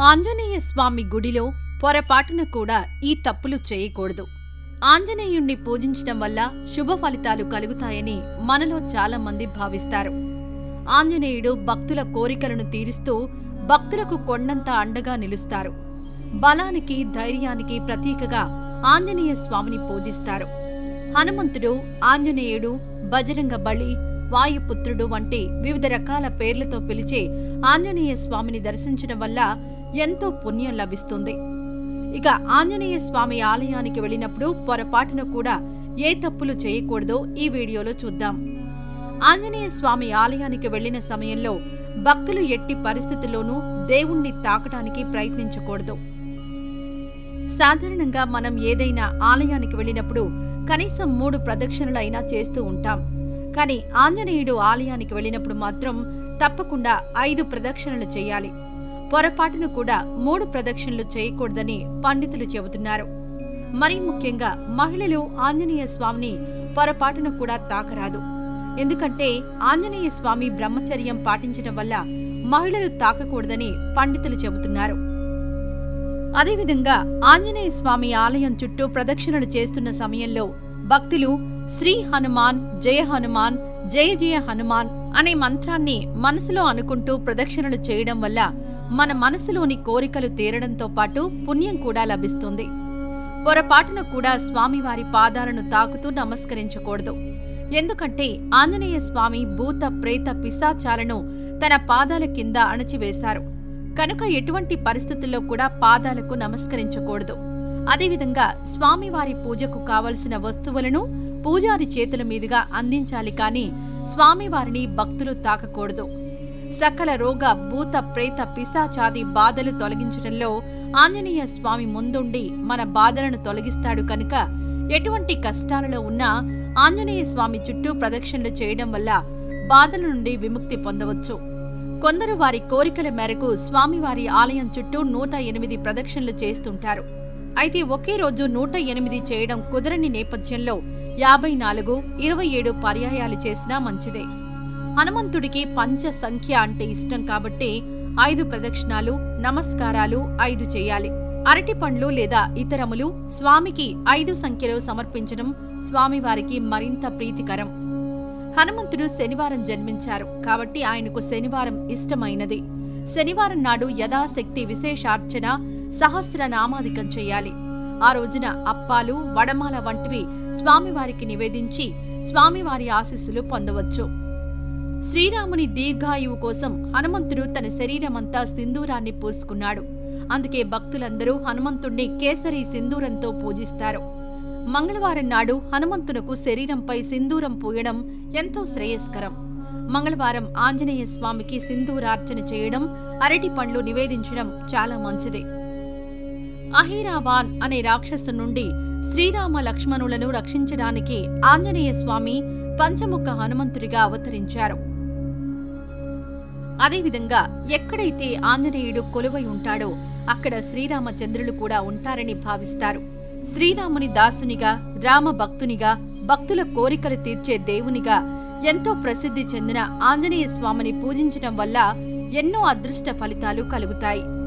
ఆంజనేయ స్వామి గుడిలో పొరపాటున కూడా ఈ తప్పులు చేయకూడదు. ఆంజనేయుణ్ణి పూజించడం వల్ల శుభ ఫలితాలు కలుగుతాయని మనలో చాలా మంది భావిస్తారు. ఆంజనేయుడు భక్తుల కోరికలను తీరుస్తూ భక్తులకు కొండంత అండగా నిలుస్తారు. బలానికి ధైర్యానికి ప్రతీకగా ఆంజనేయ స్వామిని పూజిస్తారు. హనుమంతుడు ఆంజనేయుడు బజరంగ బలి వాయుపుత్రుడు వంటి వివిధ రకాల పేర్లతో పిలిచే ఆంజనేయ స్వామిని దర్శించడం వల్ల ఎంతో పుణ్యం లభిస్తుంది. ఇక ఆంజనేయ స్వామి ఆలయానికి వెళ్ళినప్పుడు పొరపాటున కూడా ఏ తప్పులు చేయకూడదో ఈ వీడియోలో చూద్దాం. ఆంజనేయ స్వామి ఆలయానికి వెళ్ళిన సమయంలో భక్తులు ఎట్టి పరిస్థితుల్లోనూ దేవుణ్ణి తాకటానికి ప్రయత్నించకూడదు. సాధారణంగా మనం ఏదైనా ఆలయానికి వెళ్ళినప్పుడు కనీసం మూడు ప్రదక్షిణలైనా చేస్తూ ఉంటాం. కానీ ఆంజనేయుడు ఆలయానికి వెళ్ళినప్పుడు మాత్రం తప్పకుండా ఐదు ప్రదక్షిణలు చేయాలి. పొరపాటును కూడా మూడు ప్రదక్షిణలు చేయకూడదని పండితులు చెబుతున్నారు. మరీ ముఖ్యంగా మహిళలు ఆంజనేయ స్వామిని పొరపాటున కూడా తాకరాదు. ఎందుకంటే ఆంజనేయ స్వామి బ్రహ్మచర్యం పాటించడం వల్ల మహిళలు తాకకూడదని పండితులు చెబుతున్నారు. అదేవిధంగా ఆంజనేయ స్వామి ఆలయం చుట్టూ ప్రదక్షిణలు చేస్తున్న సమయంలో భక్తులు శ్రీ హనుమాన్ జయ హనుమాన్ జయ జయ హనుమాన్ అనే మంత్రాన్ని మనసులో అనుకుంటూ ప్రదక్షిణలు చేయడం వల్ల మన మనసులోని కోరికలు తీరడంతో పాటు పుణ్యం కూడా లభిస్తుంది. పొరపాటున కూడా స్వామివారి పాదాలను తాకుతూ నమస్కరించకూడదు. ఎందుకంటే ఆంజనేయ స్వామి భూత ప్రేత పిశాచాలను తన పాదాల కింద అణచివేశారు. కనుక ఎటువంటి పరిస్థితుల్లో కూడా పాదాలకు నమస్కరించకూడదు. అదేవిధంగా స్వామివారి పూజకు కావలసిన వస్తువులను పూజారి చేతుల మీదుగా అందించాలి కాని స్వామివారిని భక్తులు తాకకూడదు. సకల రోగ భూత ప్రేత పిశాచాది బాధలు తొలగించడంలో ఆంజనేయ స్వామి ముందుండి మన బాధలను తొలగిస్తాడు కనుక ఎటువంటి కష్టాలలో ఉన్నా ఆంజనేయ స్వామి చుట్టూ ప్రదక్షిణలు చేయడం వల్ల బాధల నుండి విముక్తి పొందవచ్చు. కొందరు వారి కోరికల మేరకు స్వామివారి ఆలయం చుట్టూ నూట ఎనిమిది ప్రదక్షిణలు చేస్తుంటారు. అయితే ఒకే రోజు నూట ఎనిమిది చేయడం కుదరని నేపథ్యంలో యాభై నాలుగు ఇరవై ఏడు పర్యాయాలు చేసినా మంచిదే. హనుమంతుడికి పంచ సంఖ్య అంటే ఇష్టం కాబట్టి ఐదు ప్రదక్షిణాలు నమస్కారాలు ఐదు చేయాలి. అరటి పండ్లు లేదా ఇతరములు స్వామికి ఐదు సంఖ్యలో సమర్పించడం స్వామివారికి మరింత ప్రీతికరం. హనుమంతుడు శనివారం జన్మించారు కాబట్టి ఆయనకు శనివారం ఇష్టమైనది. శనివారం నాడు యథాశక్తి విశేషార్చన సహస్ర నామాధికం చేయాలి. ఆ రోజున అప్పాలు వడమాల వంటివి స్వామివారికి నివేదించి స్వామివారి ఆశీస్సులు పొందవచ్చు. శ్రీరాముని దీర్ఘాయువు కోసం హనుమంతుడు తన శరీరమంతా సింధూరాన్ని పూసుకున్నాడు. అందుకే భక్తులందరూ హనుమంతుణ్ణి కేసరి సింధూరంతో పూజిస్తారు. మంగళవారం నాడు హనుమంతునకు శరీరంపై సింధూరం పూయడం ఎంతో శ్రేయస్కరం. మంగళవారం ఆంజనేయ స్వామికి సింధూరార్చన చేయడం అరటి పండ్లు నివేదించడం చాలా మంచిది. అహీరావాన్ అనే రాక్షసు నుండి శ్రీరామ లక్ష్మణులను రక్షించడానికి ఆంజనేయ స్వామి పంచముఖ హనుమంతుడిగా అవతరించారు. అదేవిధంగా ఎక్కడైతే ఆంజనేయుడు కొలువై ఉంటాడో అక్కడ శ్రీరామచంద్రులు కూడా ఉంటారని భావిస్తారు. శ్రీరాముని దాసునిగా రామ భక్తునిగా భక్తుల కోరికలు తీర్చే దేవునిగా ఎంతో ప్రసిద్ధి చెందిన ఆంజనేయ స్వామిని పూజించడం వల్ల ఎన్నో అదృష్ట ఫలితాలు కలుగుతాయి.